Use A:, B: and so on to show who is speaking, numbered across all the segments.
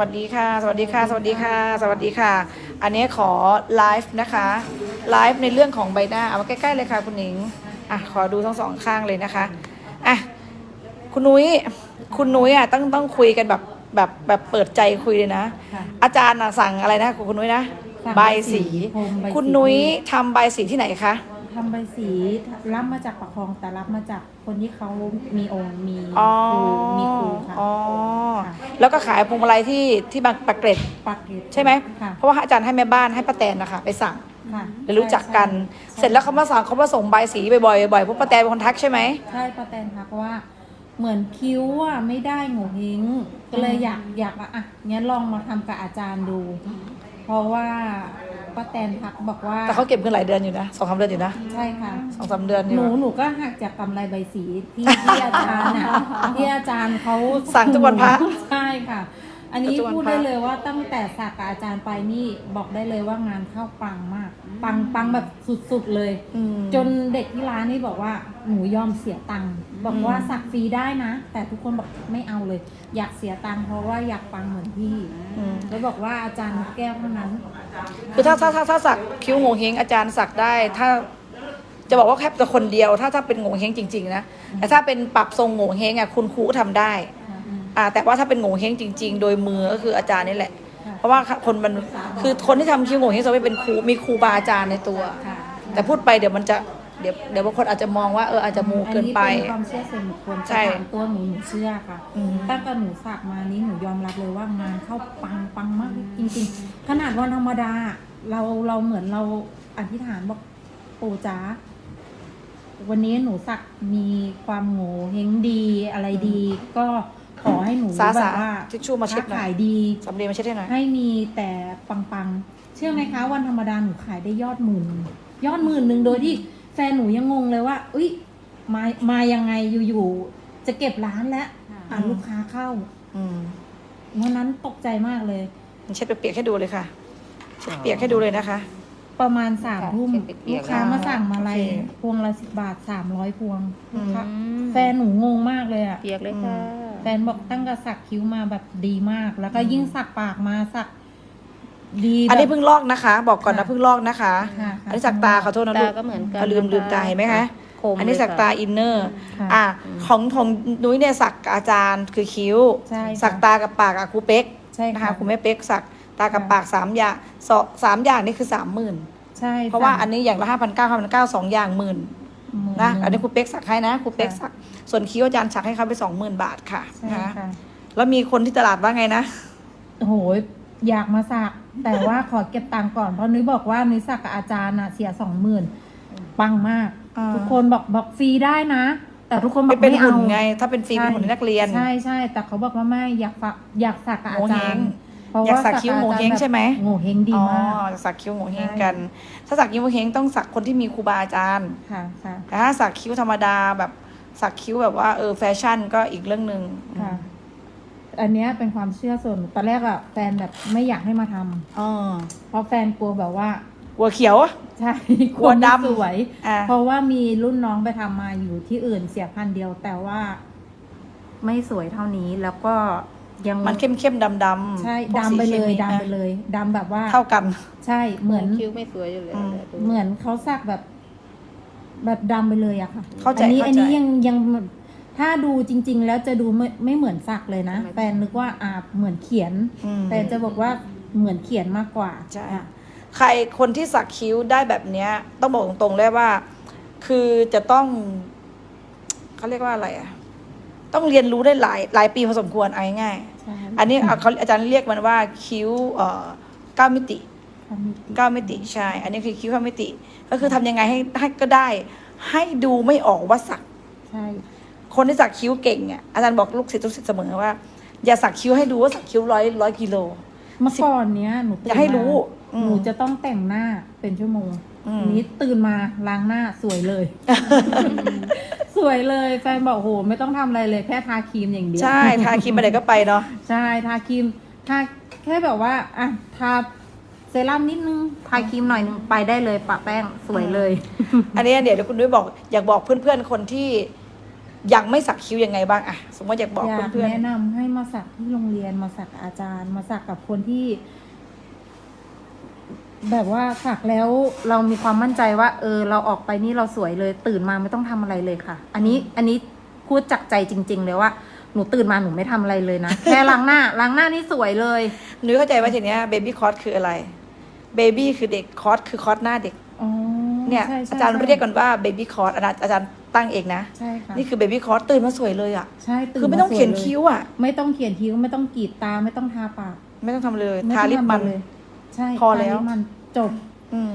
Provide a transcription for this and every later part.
A: สวัสดีค่ะ สวัสดีค่ะ สวัสดีค่ะ สวัสดีค่ะ อันนี้ขอไลฟ์นะคะ ไลฟ์ในเรื่องของใบหน้า เอามาใกล้ๆเลยค่ะคุณหนิง อะ ขอดูทั้งสองข้างเลยนะคะ อะ คุณนุ้ย คุณนุ้ยอะต้องต้องคุยกันแบบแบบแบบเปิดใจคุยเลยนะ
B: ค่ะ
A: อาจารย์อะสั่งอะไรนะคุณนุ้ยนะ
B: สั่ง
A: ใบ
B: ใบสี
A: สี
B: พรมใบสี
A: คุณนุ้ยทำใบสีที่ไหนคะ
B: ทำใบสีรับมาจากประคองแต่รับมาจาก คนที่เขามีองค์มี
A: อ๋อ
B: ครูมีครูค่ะ
A: อ๋อ
B: ค่ะ
A: แล้วก็ขายพวงมาลัยที่ที่บางปะเกร็ด
B: ปักเกต
A: ใช่ไหม
B: ค่ะ
A: เพราะว่าอาจารย์ให้แม่บ้านให้ป้าแตนนะคะไปสั่ง
B: ค่ะ
A: ได้รู้จักกัน
B: ใช่
A: เสร็จแล้วเขามาสั่งเขามาส่งใบสีบ่อยๆบ่อยๆพวกป้าแตนเป็นคนทักใช่ไหม
B: ใช่ป้าแตนค่ะเพราะว่าเหมือนคิ้วอะไม่ได้โงเฮงก็เลยอยากอยากว่าอะงั้นลองมาทำกับอาจารย์ดู เพราะว่า ป้าแตนทักบอกว่า
A: แต่เขาเก็บเงินหลายเดือนอยู่นะสองสามเดือนอยู่นะ
B: ใช่ค่ะ
A: สองสามเดือนอ
B: หนู
A: ยู่
B: หนูก็หักจากกำไรใบสีที่ที่อาจารย์น่ะที่อาจารย์เขา
A: สั่งทุกวันพระ
B: ใช่ค่ะ อันนี้
A: ทุกวัน
B: พูด
A: พระ
B: ได้เลยว่าตั้งแต่สักกับอาจารย์ไปนี่บอกได้เลยว่างานเข้าปังมาก ปังปังแบบสุดๆเลย
A: อืม
B: จนเด็กที่ร้านนี่บอกว่าหนูยอมเสียตังค์บอกว่า
A: อืม
B: สักฟรีได้นะ แต่ทุกคนบอกไม่เอาเลย อยากเสียตังค์เพราะว่าอยากปังเหมือนพี่
A: อืม
B: แล้วบอกว่าอาจารย์แก้วเท่านั้น
A: คือถ้าถ้าถ้าถ้าสักคิ้วโงเฮงอาจารย์สักได้ ถ้าจะบอกว่าแค่แต่คนเดียว ถ้าถ้าเป็นโงเฮงจริง ๆ นะแต่ถ้าเป็นปรับทรงโงเฮงอะคุณครูก็ทำได้ อ่าแต่ว่าถ้าเป็นโงเฮงจริง ๆ โดยมือก็คืออาจารย์นี่แหละ
B: ค่ะ
A: เพราะว่าคนมันคือคนที่ทำคิ้วโงเฮงจะไม่เป็นครูมีครูบาอาจารย์ในตัว
B: ค่ะ
A: แต่พูดไปเดี๋ยวมันจะเดี๋ยวเดี๋ยวบางคนอาจจะมองว่าเอออาจจะมูเกินไป
B: อันนี้เป็นความเชื่อส่วนบุคคล
A: ใช่
B: แต่ถามตัวหนูหนูเชื่อค่ะ
A: อืม
B: ตั้งแต่หนูสักมานี้หนูยอมรับเลยว่างานเข้าปังปังมากจริงๆ ขนาดวันธรรมดา เราเราเหมือนเราอธิษฐานบอกปู่จ๋าวันนี้หนูสักมีความโง่เฮงดีอะไรดี ก็ ขอให้หนู
A: สา
B: แบ
A: สา
B: บว่า
A: ทิชชู่มาเช็ดหน่อย
B: ค้ขายดี
A: สำเร็จมาเช็ดให้หน่อย
B: ให้มีแต่ปังๆ เชื่อไหมคะ วันธรรมดาหนูขายได้ยอดหมื่น ยอดหมื่นหนึ่งโดยที่แฟนหนูยังงงเลยว่าอุ้ยมามายังไงอยู่ๆจะเก็บร้านแล้วอ่านลูกค้าเข้า
A: อืม
B: วันนั้นตกใจมากเลย
A: เช็ดเปียกๆให้ดูเลยค่ะ เช็ดเปียกให้ดูเลยนะคะ
B: ประมาณสาม
C: ค่ะ
B: ทุ่ม
C: เก็บเปี
B: ลู
C: ยก
B: ก
C: ๆ
B: ค้ามาสั่งมาลัย
A: โอเค
B: พวงละสิบบาทสามร้อยพวงลูกค้า
C: อืม
B: แฟนหนูงงมากเลยอะ
C: เปียกเลยค่ะ
B: แฟนบอกตั้งแต่สักคิ้วมาแบบดีมาก แล้วก็ยิ่งสักปากมาสัก ดีแบบ
A: อันนี้เพิ่งลอกนะคะ บอกก่อนนะ
B: ค่ะ
A: เพิ่งลอกนะคะ
B: ค่ะ
A: อันนี้สักตาขอโทษนะลู
C: ตากก็เหมือนกัน
A: อะลืมลืมตาเห็นไหมคะ
C: คม
A: อันนี้
C: เลย
A: สัก
C: ค่ะ
A: ตาอินเนอร์
B: ค่ะ
A: อะของของนุ้ยเนี่ยสักกับอาจารย์คือคิ้ว
B: ใช่ค่ะ
A: สักตากับปากกับครูเป๊ก
B: ใช่
A: นะ
B: ค่ะ
A: คะครูแม่เป๊กสักตากับปากสามอย่าง สองสามอย่างนี่คือสามหมื่น
B: ใช่
A: เพราะว่าอันนี้อย่างละห้าพันเก้าพันเก้าสองอย่างหมื่น
B: หมื่
A: นะ
B: หง
A: อันนี้ครูเป๊กสักให้นะครูเป๊ก
B: ค่ะ
A: สัก ส่วนคิ้วอาจารย์สักให้เขาไปสองหมื่นบาทค่ะ
B: ใช่
A: นะ
B: ค่ะ
A: แล้วมีคนที่ตลาดว่าไงนะ
B: โอ้โหอยากมาสัก แต่ว่าขอเก็บตังค์ก่อนเพราะนุ้ยบอกว่านุ้ยสักกับอาจารย์น่ะเสียสองหมื่นปังมาก
A: อ่า
B: ทุกคนบอกบอกฟรีได้นะ แต่ทุกคนบ
A: ไม่
B: อก
A: เป็น
B: ไม่เอา
A: หุ่นไง ถ้าเป็นฟรีเป็นหุ่นนักเรียน
B: ใช่ใช่แต่เขาบอกว่าไม่อยากฝักอยากสักกับอาจารย์
A: โงเห้งอยากสักคิ้วโงเห้งใช่ไหม
B: โงเฮงดี
A: อ๋อ
B: มาก
A: สักคิ้วโงเฮง
B: ใช่
A: กัน ถ้าสักคิ้วโงเฮงต้องสักคนที่มีครูบาอาจารย์
B: ค่ะค่ะ
A: แต่ถ้าสักคิ้วธรรมดาแบบสักคิ้วแบบว่าเออแฟชั่นก็อีกเรื่องหนึ่ง
B: ค่ะ อันเนี้ยเป็นความเชื่อส่วนตอนแรกอะแฟนแบบไม่อยากให้มาทำ
A: อ๋อ
B: เพราะแฟนกลัวแบบว่า
A: หัวเขียว
B: ใช่
A: กลัวดำ
B: ไม่สวย
A: อ่า
B: เพราะว่ามีรุ่นน้องไปทำมาอยู่ที่อื่นเสียพันเดียว แต่ว่าไม่สวยเท่านี้แล้วก็ ยัง
A: มันเข้มเข้มๆดำดำ
B: ใช่
A: พวก
B: ดำไปเลย
A: สีคมี
B: ดำไปเลยดำแบบว่า
A: เท่ากัน
B: ใช่เหมือน
C: คิ้วไม่สวยอยู่เลย
A: อืม
C: ดู
B: เหมือนเขาสักแบบ แบบดำไปเลยอะค่ะ
A: เข้าใจ
B: อันี้
A: เข้าใจ
B: อันนี้ยังยังถ้าดูจริง ๆ แล้วจะดูไม่ไม่เหมือนสักเลยนะแฟนนึกว่าอ่าเหมือนเขียน
A: อืม
B: แฟนจะบอกว่าเหมือนเขียนมากกว่า
A: ใช่
B: อะ
A: ใครคนที่สักคิ้วได้แบบเนี้ย ต้องบอกตรงๆเลยว่า คือจะต้องเขาเรียกว่าอะไรอะ ต้องเรียนรู้ได้หลายหลายปีพอสมควรเอาง่ายๆ
B: ใช่
A: อันนี้อะเขาอาจารย์เรียกมันว่าคิ้วเอ่อเก้ามิติ
B: ทำมิติ
A: เก้ามิติใช่ อันนี้คือคิ้วเก้ามิติ ก็คือทำยังไงให้ให้ก็ได้ ให้ดูไม่ออกว่าสัก
B: ใช่
A: คนที่สักคิ้วเก่งอะอาจารย์บอกลูกศิษย์ทุกศิษย์เสมอว่า อย่าสักคิ้วให้ดูว่าสักคิ้วร้อยร้อยกิโล
B: เมื่อก่อนเนี้ยหนูตื่น
A: อย่าให้รู้
B: มา
A: อืม
B: หนูจะต้องแต่งหน้าเป็นชั่วโมง
A: อืม
B: นี้ตื่นมาล้างหน้าสวยเลย สวยเลยแฟนบอกโหไม่ต้องทำอะไรเลยแค่ทาครีมอย่างเดียว
A: ใช่ทาครีมไปไหนก็ไปเนาะ
B: ใช่ทาครีมทาแค่แบบว่าอะทาเซรั่มนิดนึงทาครีมหน่อยนึงไปได้เลยปะแป้งสวยเลย
A: อันนี้เดี๋ยวเดี๋ยวคุณนุ้ยบอกอยากบอกเพื่อนๆคนที่ยังไม่สักคิ้วยังไงบ้างอะสมมติอยากบอก
B: อยาก
A: เพื่อน
B: แนะนำให้มาสักที่โรงเรียนมาสักกับอาจารย์ มาสักกับคนที่ แบบว่าสักแล้วเรามีความมั่นใจว่า เออ เราออกไปนี่เราสวยเลย ตื่นมาไม่ต้องทำอะไรเลยค่ะ อันนี้อันนี้พูดจากใจจริง ๆ เลยว่าหนูตื่นมาหนูไม่ทำอะไรเลยนะ แค่ล้างหน้าล้างหน้านี่สวยเลย
A: ๆนุ้ยเข้าใจว่าทีเนี้ยเบบี้คอร์สคืออะไรเบบี้คือเด็กคอร์สคือคอร์สหน้าเด็ก
B: อ๋อ
A: เนี่ย
B: ใช่ใช่
A: อาจารย์
B: ใช่
A: เรียกกันว่าเบบี้คอร์สอาจารย์อาจารย์ตั้งเองนะ
B: ใช่ค่ะ
A: นี่คือเบบี้คอร์สตื่นมาสวยเลยอะ
B: ใช่ตื่น
A: คือไม่ต้องา
B: สว
A: เขียน
B: ล
A: คิ้วอะ
B: ไม่ต้องเขียนคิ้วไม่ต้องกรีดตาไม่ต้องทาปาก
A: ไม่ต้องทำเลย
B: ไม่
A: ทา
B: ต้อง
A: ลิปมัน
B: ทำเลย ใช่
A: พอแล้ว
B: ทาปมันจบ
A: อืม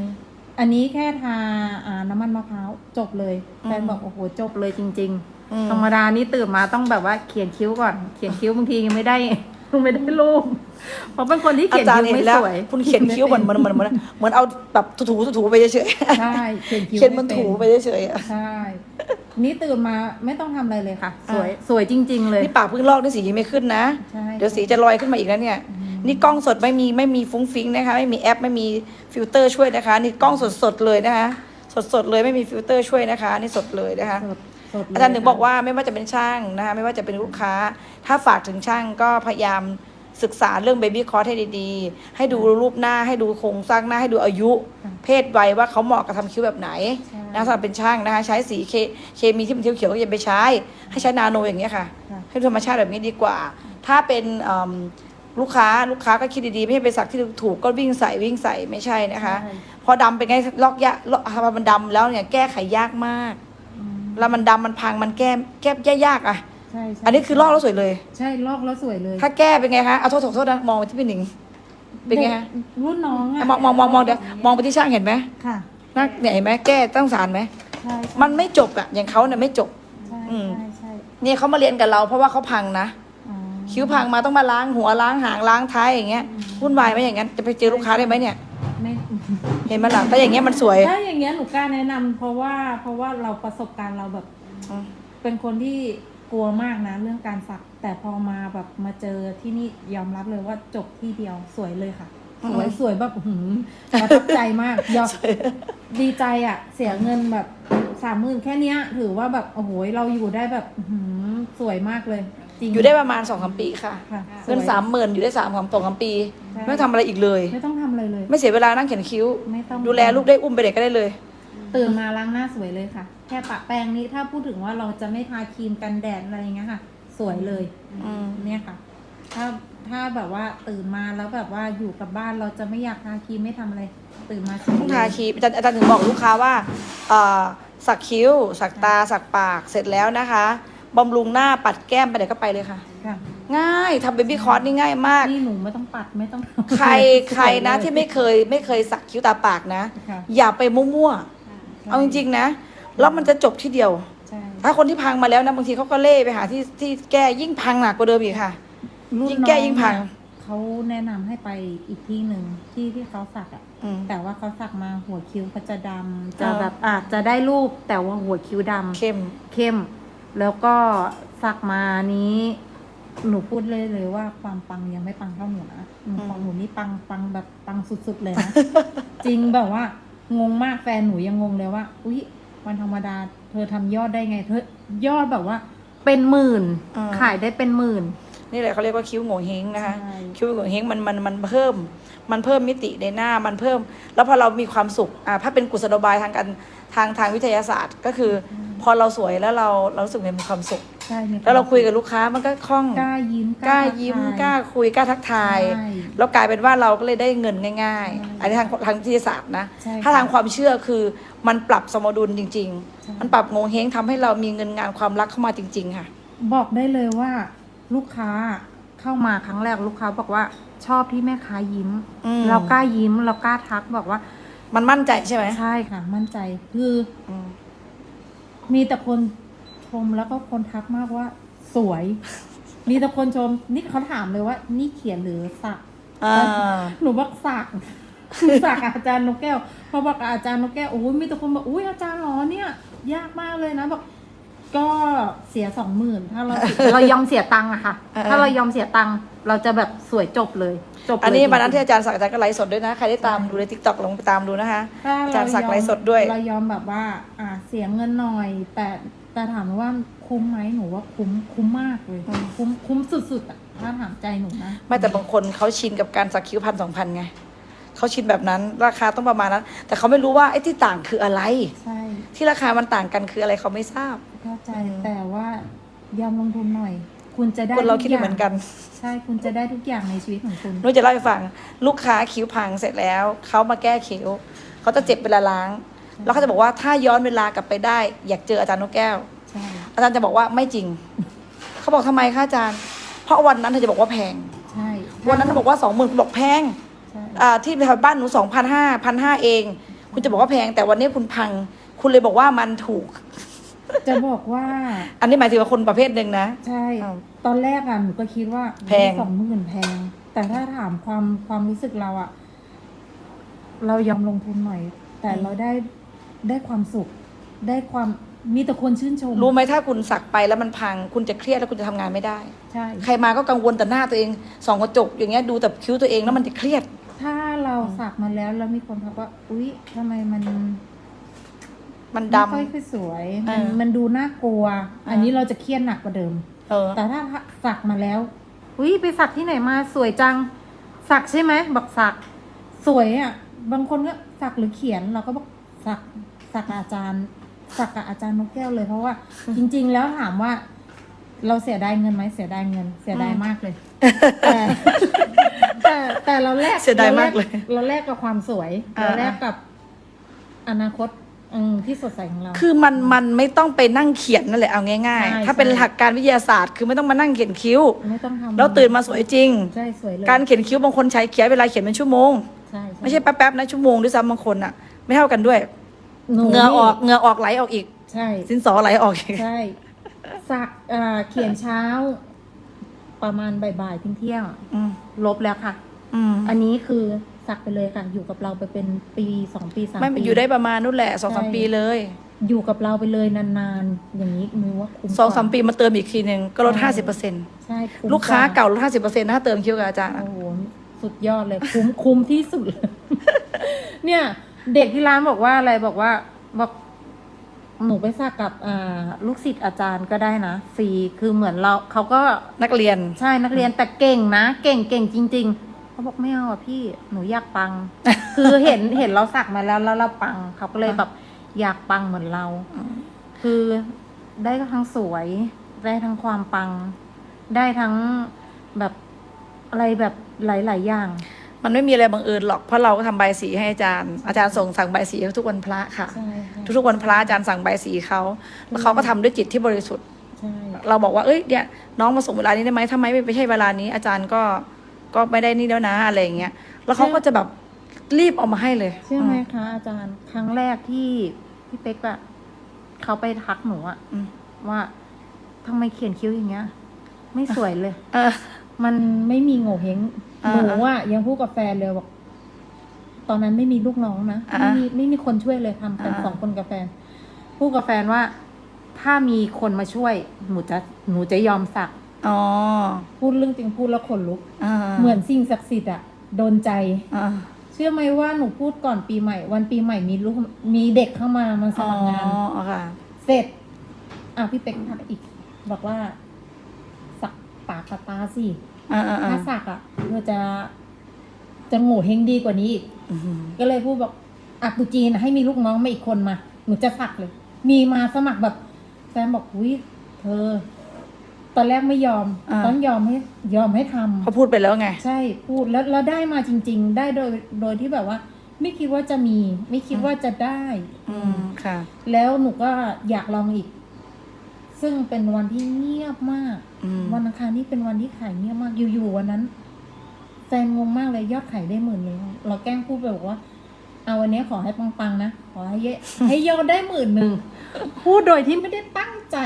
B: อันนี้แค่ทาอ่าน้ำมันมะพร้าวจบเลย
A: อืม
B: แฟนบอกโอ้โหจบเลยจริง
A: อืม
B: ๆธรรมดานี่ตื่นมาต้องแบบว่าเขียนคิ้วก่อน เขียนคิ้วบางทียังไม่ได้ยังไม่ได้รูปเพราะเป็นคนที่
A: อา
B: เขียน
A: จาร
B: คิ้
A: ย์
B: ว
A: เห็
B: ไม่
A: นแล้ว
B: สวย
A: คุณเขียนคิ้วเหมือนเหมือนเหมือนเหมือนเหมือนเอาแบบถูๆถูๆไปเฉย
B: ใช่เขียน
A: ๆ
B: คิ้ว
A: เขียนมัน
B: ไป็
A: ถูไปเฉยๆอะ
B: ใช่ นี่ตื่นมาไม่ต้องทำอะไรเลยค่ะ สวย
A: อ่า
B: สวยจริง ๆ เลย
A: นี่ปากเพิ่งลอกนี่สียังไม่ขึ้นนะ
B: ใช่
A: เดี๋ยวสีจะลอยขึ้นมาอีกแล้วเนี่ย นี่กล้องสดไม่มีไม่มีฟุ้งฟิ้งนะคะ ไม่มีแอปไม่มีฟิลเตอร์ช่วยนะคะ นี่กล้องสดสดๆเลยนะคะ สดสดๆเลยไม่มีฟิลเตอร์ช่วยนะคะ นี่สดเลยนะคะ
B: สดสดเล
A: อาจารย์ถึงบอกว่าไม่ว่าจะเป็นช่างนะคะไม่ว่าจะเป็นลูกค้า ถ้าฝากถึงช่างก็พยายามศึกษาเรื่องเบบี้คอร์สให้ดีๆ ให้ดูรูปหน้าให้ดูโครงสร้างหน้าให้ดูอายุ เพศวัยว่าเขาเหมาะกับทำคิ้วแบบไหน
B: ใช่
A: นะสำหรับเป็นช่างนะคะ ใช้สีเคเคมีที่มันเขียวๆก็อย่าไปใช้ ให้ใช้นาโนอย่างเงี้ยค่ะ
B: ค่ะ
A: ให้ธรรมชาติแบบนี้ดีกว่า ถ้าเป็นเอิ่ม ลูกค้าลูกค้าก็คิดดีๆไม่ใช่ไปสักที่ถูกก็วิ่งใส่วิ่งใส่ไม่ใช่นะคะ
B: ใช่
A: พอดำเป็นไงลอกยากลอกพอมันดำแล้วเนี่ยแก้ไขยากมาก
B: อืม
A: แล้วมันดำมันพังมันแก้แก้แก้ยากอะ
B: ใช่ใช่
A: อันนี้คือลอกแล้วสวยเลย
B: ใช่ลอกแล้วสวยเลย
A: ถ้าแก้เป็นไงคะเอาโทษโทษโทษนะมองไปที่พี่หนิง เป็นไงฮะ
B: ด็กรุ่นน้องอะ
A: มองมองมองมองเดี๋ยวมองไปที่ช่างเห็นไหม
B: ค่ะ
A: นักเนี่ยเห็นไหมแก้ต้องสารไหม
B: ใช่ใช่
A: มันไม่จบอะอย่างเขาเนี่ยไม่จบ
B: ใช่
A: อืม
B: ใช่ใช่
A: เนี่ยเขามาเรียนกับเราเพราะว่าเขาพังนะ
B: อ๋อ
A: คิ้วพังมาต้องมาล้างหัวล้างหางล้างท้ายอย่างเงี้ยวุ่นวายไหมอย่างงั้นจะไปเจอลูกค้าได้ไหมเนี่ย
B: ไม่
A: เห็นไหมล่ะแต่อย่างเงี้ยมันสวย
B: ถ้าอย่างเงี้ยหนูกล้าแนะนำเพราะว่าเพราะว่าเราประสบการณ์เราแบบ
A: อืม
B: เป็นคนที่กลัวมากนะเรื่องการสัก แต่พอมาแบบมาเจอที่นี่ยอมรับเลยว่าจบที่เดียวสวยเลยค่ะ สวยสวยแบบหืมประทับใจมากยอมดีใจอะเสียเงินแบบสามหมื่นแค่เนี้ย ถือว่าแบบโอ้โหเราอยู่ได้แบบหืมสวยมากเลยจ ริง
A: อยู่ได้ประมาณสองสามปีค่ะ
B: ค่ะ
A: เงิน
B: วย
A: สามหมื่นอยู่ได้สามสามสองสามปี
B: ใช่
A: ไม่ต้องทำอะไรอีกเลย
B: ไม่ต้องทำอะไรเลย
A: ไม่เสียเวลานั่งเขียนคิ้ว
B: ไม่ต้อง
A: ดูแลลูกได้อุ้มไปเด็กก็ได้เลย
B: ตื่นมาล้างหน้าสวยเลยค่ะ แค่ปะแป้งนี้ถ้าพูดถึงว่าเราจะไม่ทาครีมกันแดดอะไรอย่างเงี้ยค่ะ สวยเลย
A: อืม
B: เนี่ยค่ะ ถ้าถ้าแบบว่าตื่นมาแล้วแบบว่าอยู่กับบ้านเราจะไม่อยากทาครีมไม่ทำอะไร ตื่นมาสวย
A: ต้องทาครีมอาจารย์อาจารย์ถึงบอกลูกค้าว่าเอ่อสักคิ้ว สักตา สักปากเสร็จแล้วนะคะ บำรุงหน้าปัดแก้มไปไหนก็ไปเลยค่ะ
B: ค่ะ
A: ง่ายทำเบบี้คอร์สนี่ง่ายมาก
B: นี่หนูไม่ต้องปัดไม่ต้องทำ
A: ใคร
B: สวย
A: ใครนะ
B: เลย
A: ที่ไม่เคยไม่เคยสักคิ้วตาปากนะ
B: ค่ะ
A: อย่าไปมั่วๆเอาจริงๆนะ แล้วมันจะจบที่เดียว
B: ใช่
A: ถ้าคนที่พังมาแล้วนะบางทีเขาก็เล่ไปหาที่ที่แก้ยิ่งพังหนักกว่าเดิมอีกค่ะ
B: รุ่น
A: ยิ่งแก้ยิ่งพัง
B: น้ออะเขาแนะนำให้ไปอีกที่หนึ่งที่ที่เขาสักอะ
A: อืม
B: แต่ว่าเขาสักมาหัวคิ้วเขาจะดำจะ
A: อ่า
B: แบบอาจจะได้รูปแต่ว่าหัวคิ้วดำ
A: เข้ม
B: เข้ม แล้วก็สักมานี้หนูพูดเลยเลยว่าความปังยังไม่ปังเท่าหนูนะอืม
A: อืม
B: ของหนูนี่ปังปังแบบปังสุดๆเลยนะ จริงแบบว่า งงมากแฟนหนูยังงงเลยว่า อุ๊ยวันธรรมดา เธอทำยอดได้ไง เธอยอดแบบว่า เป็นหมื่น ขายได้เป็นหมื่น
A: นี่แหละเขาเรียกว่าคิ้วโง่เฮงนะคะ
B: ใช่
A: คิ้วโง่เฮงมันมันมันเพิ่ม มันเพิ่มมิติในหน้ามันเพิ่ม แล้วพอเรามีความสุขอ่าถ้าเป็นกุศโลบายทางการทางทางวิทยาศาสตร์ก็คืออ พอเราสวยแล้วเราเรารู้สึกมีความสุข
B: ใช่มี
A: แล้วเราคุยกับลูกค้ามันก็คล่อง
B: กล้ายิ้ม
A: กล้ายิ้ม
B: ทัท
A: กล้าคุยกล้าทักทาย
B: ใช่
A: แล้วกลายเป็นว่าเราก็เลยได้เงินง่าย
B: ใช่
A: ๆอันนี้ทางทางวิทยาศาสตร์นะ
B: ใช่
A: ถ้า
B: ค่ะ
A: ทางความเชื่อคือมันปรับสมดุลจริง
B: ใช่
A: ๆ มันปรับโงเฮงทำให้เรามีเงินงานความรักเข้ามาจริง ๆ ค่ะ
B: บอกได้เลยว่าลูกค้าเข้ามาครั้งแรกลูกค้าบอกว่าชอบที่แม่ค้ายิ้ม
A: อืม
B: เรากล้ายิ้มเรากล้าทักบอกว่า
A: มันมั่นใจใช่ไหม
B: ใช่ค่ะมั่นใจคือ
A: อืม
B: มีแต่คนชมแล้วก็คนทักมากว่า สวย มีแต่คนชม นี่เขาถามเลยว่า นี่เขียนหรือสัก
A: อ่า
B: หนูบอกสักสักอาจารย์นกแก้วพอบอกกับอาจารย์นกแก้วโอ้ยมีแต่คนบอกอุ้ยอาจารย์เหรอเนี่ย ยากมากเลยนะบอก ก็เสียสองหมื่นถ้าเราเรายอมเสียตังค์อะค่ะ
A: เออ
B: ถ้าเรายอมเสียตังค์เราจะแบบสวยจบเลย จบเลย
A: อันนี้วันนั้น
B: จ
A: ที่
B: ริง
A: อาจารย์สักอาจารย์ก็ไลฟ์สดด้วยนะ ใครได้ตามดูในทิกตอกลองไปตามดูนะคะ
B: ถ้า
A: อาจารย์สัก
B: เม
A: ไลฟ์สดด้วย
B: เรายอมแบบว่า อ่าเสียเงินหน่อย แต่แต่ถามว่าคุ้มไหมหนูว่าคุ้มคุ้มมากเลย
A: อืม
B: คุ้มคุ้มสุดๆอะถ้าถามใจหนูนะ
A: ไม่แต่บางคนเขาชินกับการสักคิ้วพันสองพันไง เขาชินแบบนั้น ราคาต้องประมาณนั้น แต่เขาไม่รู้ว่าไอ้ที่ต่างคืออะไร
B: ใช่
A: ที่ราคามันต่างกันคืออะไรเขาไม่ทราบ
B: เข้าใจ
A: อืม
B: แต่ว่ายอมลงทุนหน่อย คุณจะได้
A: คนเรา
B: ทุ
A: คิด
B: ย่ง
A: เหมือนกัน
B: ใช่คุณจะได้ทุกอย่างในชีวิตของคุณ
A: นุ้ยจะเล่าให้ฟังลูกค้าคิ้วพังเสร็จแล้ว เขามาแก้คิ้ว เขาจะเจ็บเวลาล้าง แล้วเขาจะบอกว่าถ้าย้อนเวลากลับไปได้ อยากเจออาจารย์นกแก้ว
B: ใช่
A: อาจารย์จะบอกว่าไม่จริง เขาบอกทำไมคะอาจารย์ เพราะวันนั้นเธอจะบอกว่าแพง
B: ใช่
A: วันนั้นเธอบอกว่าสองหมื่นคุณบอกแพง
B: ใช่
A: อ่าที่แถวบ้านหนูสองพันห้าพันห้าเอง คุณจะบอกว่าแพง แต่วันนี้คุณพัง คุณเลยบอกว่ามันถูก
B: จะบอกว่า
A: อันนี้หมายถึงว่าคนประเภทหนึ่งนะ
B: ใช่
A: อ้าว
B: ตอนแรกอะหนูก็คิดว่า
A: แพง
B: สองหมื่นแพง แต่ถ้าถามความความรู้สึกเราอะ เรายอมลงทุนหน่อย แต่เราได้ได้ความสุข ได้ความมีแต่คนชื่นชม
A: รู้ไหมถ้าคุณสักไปแล้วมันพัง คุณจะเครียดแล้วคุณจะทำงานไม่ได้
B: ใช่
A: ใครมาก็กังวลแต่หน้าตัวเองส่องกระจกอย่างเงี้ยดูแต่คิ้วตัวเองแล้วมันจะเครียด
B: ถ้าเราสักมาแล้วแล้วมีคนทักว่า อุ๊ยทำไมมัน
A: มัน
B: ไม่
A: ด
B: ค่อยค่อยสวย
A: เอ
B: มัน
A: อ
B: มันดูน่ากลัว อันนี้เราจะเครียดหนักกว่าเดิมำ
A: เออ
B: แต่ถ้าสักมาแล้ว อุ้ยไปสักที่ไหนมาสวยจัง สักใช่ไหมบอกสัก สวยอะ บางคนก็สักหรือเขียนเราก็บอกสักสักกับอาจารย์ สักกับอาจารย์นกแก้วเลยเพราะว่า จริง ๆ แล้วถามว่า เราเสียดายเงินไหมเสียดายเงิน เสียดายมากเลยแต่ แต่แต่เราแลก
A: เสียดายมากเลย
B: เราแลกกับความสวย
A: อ่า
B: เราแลกกับอนาคตอืมที่สดใสของเรา
A: คือมันมันไม่ต้องไปนั่งเขียนนั่นแหละเอาง่าย
B: ใช่
A: ๆ ถ้าเป็น
B: ใช่
A: หลักการวิทยาศาสตร์ คือไม่ต้องมานั่งเขียนคิ้ว
B: ไม่ต้องทำ
A: แล้วตื่นมาสวยจริง
B: ใช่สวยเลย
A: การเขียนคิ้วบางคนใช้เขียนเวลาเขียนเป็นชั่วโมง
B: ใช่
A: ไม่ใช่แป๊บๆนะชั่วโมงด้วยซ้ำบางคนอะ ไม่เท่ากันด้วย
B: หนู
A: เหงื่อออก
B: นี่
A: เหงื่อออกไหลออกอีก
B: ใช่
A: สินสอไหลออกอีก
B: ใช่ สักเอ่อเขียนเช้า ประมาณบ่ายๆเที่ยง
A: อืม
B: ๆลบแล้วค่ะ
A: อืม
B: อันนี้คือสักไปเลยค่ะ อยู่กับเราไปเป็นปีสองปีสาม
A: ไม่
B: ปี
A: อยู่ได้ประมาณนู่นแหละสองสาม
B: ใช่
A: ปีเลย
B: อยู่กับเราไปเลยนานๆ อย่างนี้มือว่าคุ้ม
A: สองสาม
B: กว่
A: ปีมาเติมอีกทีหนึ่งก็ลดห้าสิบเปอร์เซ็นต์
B: ใช่คุ้ม
A: ลูกค้า
B: ว่
A: เก่าลดห้าสิบเปอร์เซ็นต์ถ้าเติมคิ้วกับอาจารย์อะ
B: โอ้โหสุดยอดเลย คุ้มคุ้มที่สุดเลย เนี่ย เด็กที่ร้านบอกว่าอะไรบอกว่าบอก หนูไปสักกับอ่าลูกศิษย์อาจารย์ก็ได้นะฟรีคือเหมือนเราเขาก็
A: นักเรียน
B: ใช่นักเรียนแต่เก่งนะ เก่งเก่งจริง ๆเขาบอกไม่เอาอะพี่หนูอยากปัง คือเห็นเห็นเราสักมาแล้วแล้วเราปังเขาก็เลยแบบอยากปังเหมือนเรา คือได้ทั้งสวยได้ทั้งความปัง ได้ทั้งแบบอะไรแบบหลาย ๆ อย่าง
A: มันไม่มีอะไรบังเอิญหรอกเพราะเราก็ทำใบสีให้อาจารย์ อาจารย์ส่งสั่งใบสีทุกวันพระค่ะ
B: ใช่ค่ะ
A: ทุกๆวันพระอาจารย์สั่งใบสีเขาแล้วเขาก็ทำด้วยจิตที่บริสุทธิ์
B: ใช่
A: เราบอกว่าเอ้ยเนี่ยน้องมาส่งเวลานี้ได้ไหมทำไมไม่ใช่เวลานี้ อาจารย์ก็ก็ไม่ได้นี่แล้วนะอะไรอย่างเงี้ยแล้วเขาก็จะแบบรีบเอามาให้เลย
B: เชื่อไหมคะอาจารย์ครั้งแรกที่พี่เป๊กอะเขาไปทักหนูอะ
A: อืม
B: ว่าทำไมเขียนคิ้วอย่างเงี้ย ไม่สวยเลย
A: เออ
B: มันไม่มีโง่เฮง
A: อ่า
B: หนูอะยังพูดกับแฟนเลยบอกตอนนั้นไม่มีลูกน้องนะ
A: อ่า
B: ไม่มีไม่มีคนช่วยเลยทำกัน
A: อ่า
B: สองคนกับแฟนพูดกับแฟนว่า ถ้ามีคนมาช่วย หนูจะหนูจะยอมสัก
A: อ๋อ
B: พูดเรื่องจริงพูดแล้วขนลุก
A: อ่า
B: เหมือนสิ่งศักดิ์สิทธิ์อะโดนใจ
A: อ่า
B: เชื่อไหมว่าหนูพูดก่อนปีใหม่ วันปีใหม่มีลูกมีเด็กเข้ามามาส
A: อ๋อ
B: มัครงาน
A: อ๋อค่ะ
B: เสร็จ อะพี่เป็กทักอีก บอกว่า สักปากกับตาสิ
A: อ่าอ่าอ่า
B: ถ้าสักอะ เธอจะ จะโง่เฮงดีกว่านี้อีก
A: อืม
B: ก็เลยพูดบอกอะตุจีนอะให้มีลูกน้องมาอีกคนมาหนูจะสักเลย มีมาสมัครแบบแฟนบอกอุ้ยเธอ ตอนแรกไม่ยอมต้องยอมให้ยอมให้ทำ
A: เขาพูดไปแล้วไง
B: ใช่พูดแล้วแล้วได้มาจริง ๆ ได้โดยโดยที่แบบว่า ไม่คิดว่าจะมี ไม่คิดว่าจะได้
A: อืมค่ะ
B: แล้วหนูก็อยากลองอีก ซึ่งเป็นวันที่เงียบมาก
A: อืม
B: วันอังคารนี่เป็นวันที่ขายเงียบมากอยู่ๆวันนั้นแฟ นงงมากเลยยอดขายได้หมื่นหนึ่งเราแกล้งพูดไปบอกว่า เอาวันนี้ขอให้ปังๆนะ ขอให้เยอะให้ยอดได้หมื่นหนึ่งพูดโดยที่ไม่ได้ตั้งใจ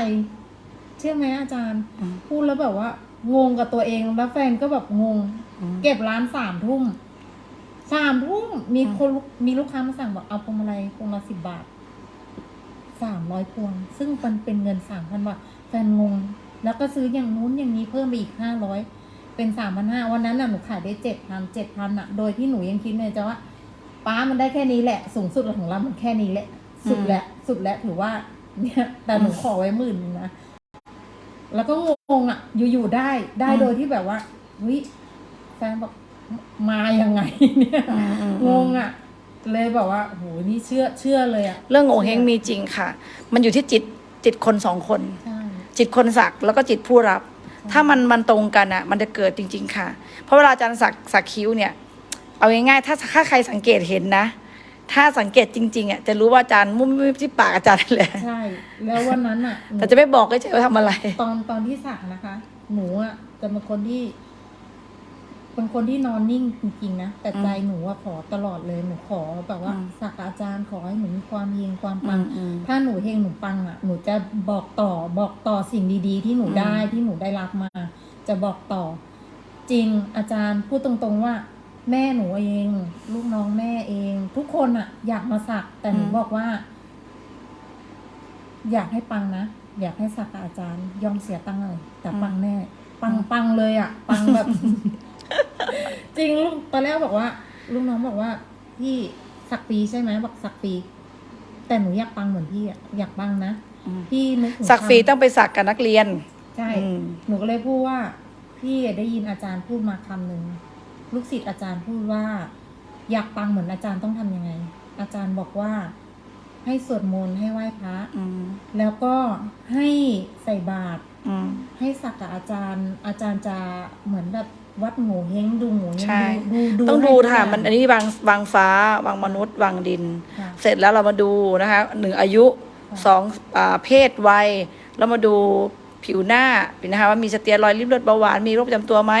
B: เชื่อไหมอาจารย์ พูดแล้วแบบว่า งงกับตัวเองแล้วแฟนก็แบบงง เก็บร้านสามทุ่มสามทุ่มมีคนมีลูกค้ามาสั่งบอกเอาพวงมาลัยพวงละสิบบาทสามร้อยพวง ซึ่งมันเป็นเงินสามพันบาทแฟนงง แล้วก็ซื้ออย่างนู้นอย่างนี้เพิ่มไปอีกห้าร้อย เป็นสามพันห้าวันนั้นน่ะหนูขายได้เจ็ดพันเจ็ดพันอะโดยที่หนูยังคิดในใจว่าป้ามันได้แค่นี้แหละ สูงสุดของเรามันแค่นี้แหละ สุดแล้วสุดแล้วถือว่า เนี่ยแต่หนูขอไว้หมื่นนึงนะแล้วก็งงอะ อยู่ๆได้ได้
A: อืม
B: โดยที่แบบว่าเฮ้ยแฟนบอกมายังไงเนี่ย
A: อืมอืม
B: งงอะ เลยแบบว่าโหนี่เชื่อเชื่อเลยอะ
A: เรื่องโงเฮงมีจริงค่ะ มันอยู่ที่จิตจิตคนสองคน
B: ใช่
A: จิตคนสักแล้วก็จิตผู้รับ ถ้ามันมันตรงกันอะ มันจะเกิดจริง ๆ ค่ะ เพราะเวลาอาจารย์สักสักคิ้วเนี่ย เอาง่ายๆถ้าถ้าใครสังเกตเห็นนะ ถ้าสังเกตจริงๆอะจะรู้ว่าอาจารย์มุ้มมิ้มที่ปากอาจารย์นั่นแหละ
B: ใช่ แล้ววันนั้นอะหนู
A: แต่จะไม่บอกก็จะว่าทำอะไร
B: ตอนตอนที่สักนะคะ หนูอะจะเป็นคนที่ เป็นคนที่นอนนิ่งจริงๆนะแต่ใจหนูว่าขอตลอดเลยหนูขอแบบว่า
A: อืม
B: สักอาจารย์ขอให้หนูมีความเฮงความปัง
A: อืม
B: ถ้าหนูเฮงหนูปังอะ หนูจะบอกต่อบอกต่อสิ่งดีๆ ที่หนู
A: อืม
B: ได้ที่หนูได้รับมา จะบอกต่อ จริงอาจารย์พูดตรงๆว่า แม่หนูเอง ลูกน้องแม่เอง ทุกคนอะ อยากมาสัก แต่หนูบอกว่า อยากให้ปังนะ อยากให้สักกับอาจารย์ยอมเสียตังค์เลยแต่ปังแน่ ปังปังเลยอะ ปังแบบ จริงลูกตอนแรกบอกว่าลูกน้องบอกว่าพี่สักปีใช่ไหมบอกสักปี แต่หนูอยากปังเหมือนพี่อะอยากปังนะ
A: อืม
B: พี่นึกถึง
A: สักฟรี
B: คำ
A: ต้องไปสักกับนักเรียน
B: ใช่
A: อืม
B: หนูก็เลยพูดว่า พี่ได้ยินอาจารย์พูดมาคำหนึ่งลูกศิษย์อาจารย์พูดว่า อยากปังเหมือนอาจารย์ต้องทำยังไง อาจารย์บอกว่า ให้สวดมนต์ให้ไหว้พระ
A: อืม
B: แล้วก็ให้ใส่บาตร
A: อืม
B: ให้สักกับอาจารย์อาจารย์จะเหมือนแบบ วัดหมูเฮงดูหมูเฮง
A: ใช่
B: ดูดู
A: ต้อง
B: ให้
A: ดู
B: ทุก
A: ค่ะ
B: ย่าง
A: มันอันนี้วางวางฟ้าวางมนุษย์วางดิน
B: ค่ะ
A: เสร็จแล้วเรามาดูนะคะหนึ่งอายุ
B: ค่ะ
A: สองอ่าเพศวัยแล้วมาดูผิวหน้านะคะว่ามีสเตียรอยด์ริมเลือดเบาหวานมีโรคประจำตัวไหม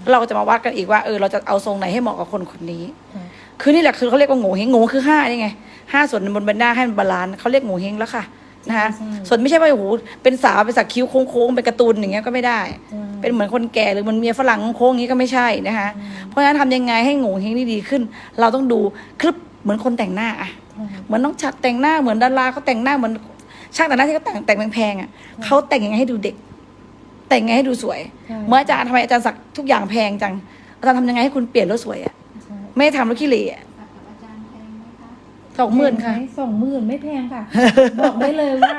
A: แล้วเราก็จะมาวัดกันอีกว่าเออเราจะเอาทรงไหนให้เหมาะกับคนคนนี้
B: ค่ะ
A: คือนี่แหละคือเขาเรียกว่าโง่เฮงโง่คือห้านี่ไงห้าส่วนบนใบหน้าให้มันบาลานซ์เขาเรียกโง่เฮงแล้วค่ะนะคะ
B: ใช่
A: ส่วนไม่ใช่ว่าโอ้โหเป็นสาวเป็นสักคิ้วโค้งๆเป็นการ์ตูนอย่างเงี้ยก็ไม่ได้
B: ใช่
A: เป็นเหมือนคนแก่หรือเหมันเมียฝรั่งโค้งๆอย่างนี้ก็ไม่ใช่นะคะ เพราะฉะนั้นทำยังไงให้โง่เฮงนี่ดีขึ้น เราต้องดูคลิปเหมือนคนแต่งหน้าอะ
B: ใช่
A: เหมือนน้องฉัดแต่งหน้าเหมือนดาราเขาแต่งหน้าเหมือนช่างแต่งหน้าที่เขาแต่งแต่งแพงๆอะเขาแต่งยังไงให้ดูเด็ก แต่งยังไงให้ดูสวย
B: ใช่
A: เมื่ออาจารย์ทำไมอาจารย์สักทุกอย่างแพงจังอาจารย์ทำยังไงให้คุณเปลี่ยนแล้วสวยอะ
B: ใช่
A: ไม่ได้ทำแล้วขี้เหร่ สองหมื่นค่ะ
B: แพงไสองหมื่นไม่แพงค่ะ บอกได้เลยว่า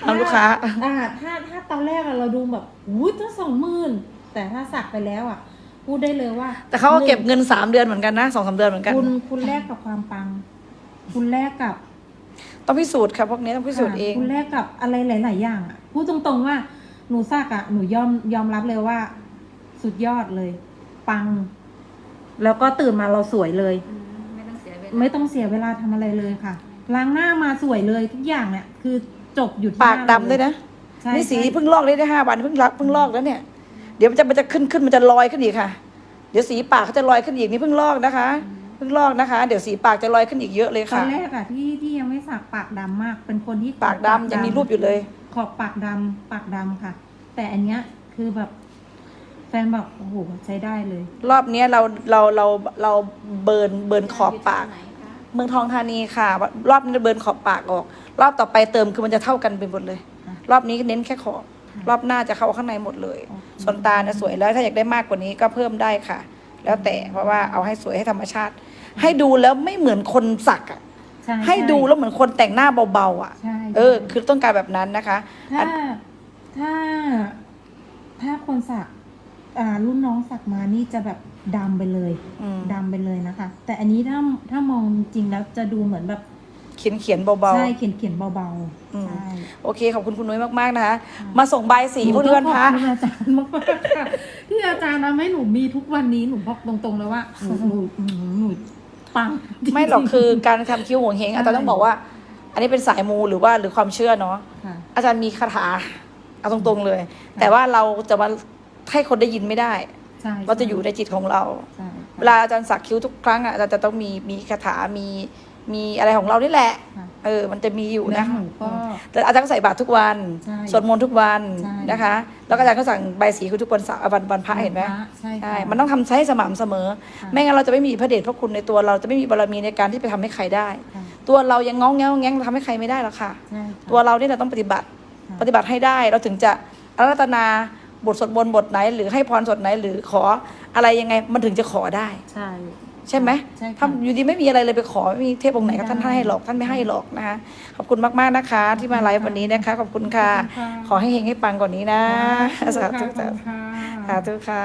A: ทำลูกค้า
B: อ่าถ้าถ้าตอนแรกอะเราดูแบบอุ้ยตั้งสองหมื่นแต่ถ้าสักไปแล้วอะพูดได้เลยว่า
A: แต่เขาก็เก็บเงินสามเดือนเหมือนกันนะสองสามเดือนเหมือนกัน
B: คุณคุณแลกกับความปัง คุณแลกกับ
A: ต้องพิสูจน์ค่ะพวกนี้ต้องพิสูจน์เอง
B: คุณแลกกับอะไรหลาย ๆ อย่างอะพูดตรงๆว่าหนูสักอะหนูยอมยอมรับเลยว่า สุดยอดเลย ปัง แล้วก็ตื่นมาเราสวยเลย
C: อืมไม่ต้อง เสียเวลา
B: ไม่ต้องเสียเวลาทำอะไรเลยค่ะ ล้างหน้ามาสวยเลยทุกอย่างเนี่ยคือจบอยู่ที่
A: ปาก
B: หน้
A: ดำด้วยนะ
B: ใช่
A: นี่สี
B: ใช่
A: เพิ่งลอกได้ได้ห้าวันเพิ่งลักเพิ่งลอกแล้วเนี่ย เดี๋ยวมันจะมันจะขึ้นขึ้นมันจะลอยขึ้นอีกค่ะ เดี๋ยวสีปากเขาจะลอยขึ้นอีกนี่เพิ่งลอกนะคะ เพิ่งลอกนะคะ เดี๋ยวสีปากจะลอยขึ้นอีกเยอะเลย
B: ตอ
A: ค่ะ
B: นแรกอะที่ที่ยังไม่สักปากดำมาก เป็นคนที่
A: ปากดำยังมีรูปอยู่เลย
B: ขอบปากดำปากดำค่ะ แต่อันเนี้ยคือแบบ แฟนบอกโอ้โหใช้ได้เลย
A: รอบเนี้ยเราเราเราเราเบิร์นเบิร์นขอบปาก
C: ยู่ที่ไหนคะ
A: เมืองทองธานีค่ะ รอบนี้เบิร์นขอบปากออก รอบต่อไปเติมคือมันจะเท่ากันไปหมดเลย
B: ค่ะ
A: รอบนี้เน้นแค่ขอบรอบหน้าจะเข้าข้างในหมดเลย
B: โอเค
A: ส่วนตาเนี่ยสวยแล้วถ้าอยากได้มากกว่านี้ก็เพิ่มได้ค่ะ แล้วแต่เพราะว่าเอาให้สวยให้ธรรมชาติ ให้ดูแล้วไม่เหมือนคนสักอะ
B: ใช่
A: ให้ดูแล้วเหมือนคนแต่งหน้าเบาๆอะ
B: ใช่
A: เออ คือต้องการแบบนั้นนะคะ
B: ถ้าถ้า ถ้าคนสัก อ่ารุ่นน้องสักมานี่จะแบบดำไปเลย
A: อืม
B: ดำไปเลยนะคะ แต่อันนี้ถ้าถ้ามองจริงแล้วจะดูเหมือนแบบ
A: เขียนเขียนๆเบา
B: ใช่เขียนเขียนเบา
A: อืม
B: ๆใช่
A: ๆ โอเค ขอบคุณคุณนุ้ยมากๆนะคะ มาส่งใบายสีพวกนี้วันพระ
B: หนูต้องขอบคุณอาจารย์มากๆค่ะที่อาจารย์ทำให้หนูมีทุกวันนี้หนูบอกตรงๆเลยว่าหนูหนูหนูหนูปังจงๆ
A: ไม่หรอกคือการทำคิ้วหัวเฮงอาจารย์ต้องบอกว่า อันนี้เป็นสายมูหรือว่าหรือความเชื่อเนาะ
B: ค่ะ
A: อาจารย์มีคาถาเอาตรงๆเลย แต่ว่าเราจะมา ให้คนได้ยินไม่ได้
B: ใช่
A: เราจะอยู่ในจิตของเรา
B: ใช่
A: เวลาอาจารย์สักคิ้วทุกครั้งอะอาจารย์จะต้องมีมีคาถามีมีอะไรของเรานี่แหละ
B: ค่ะ
A: เออ มันจะมีอยู่
B: แล้
A: นะ
B: วหนูก็
A: แต่อาจารย์ก็ใส่บาตรทุกวัน
B: ใช่
A: สวดมนต์ทุกวัน
B: ใช่
A: นะคะ แล้วก็อาจารย์ก็สั่งใบสีคือทุกวันเสาร์วันวันพระเห็นไหม
B: ใช่
A: ใช่
B: ค่ะ
A: มันต้องทำใช้สม่ำเสมอ
B: ค่ะ
A: ไม่งั้นเราจะไม่มีพระเดชพระคุณในตัวเราจะไม่มีบารมีในการที่ไปทำให้ใครได้
B: ค่ะ
A: ตัวเรายังง้องแง้วแง้งทำให้ใครไม่ได้หรอกค่ะ
B: ใช่ค่ะ
A: ตัวเราเนี่ยเราต้องปฏิบัติ
B: ค่ะ
A: ปฏิบัติให้ได้ เราถึงจะอารัตนา บทสวดมนต์บทไหน หรือให้พรสวดไหน หรือขออะไรยังไงมันถึงจะขอได้
B: ใช่
A: ใช่ไหม
B: ใช่ค่ะ
A: ถ้าอยู่ดีไม่มีอะไรเลยไปขอไม่มีเทพองค์ไหนก็ท่านให้หรอกท่านไม่ให้หรอกนะคะขอบคุณมากๆนะคะ ที่มาไลฟ์วันนี้นะคะ ขอบคุณค่ะ ขอให้เฮงให้ปังกว่านี้นะสาธุสาธุ
B: ค่ะ
A: สาธุค่ะ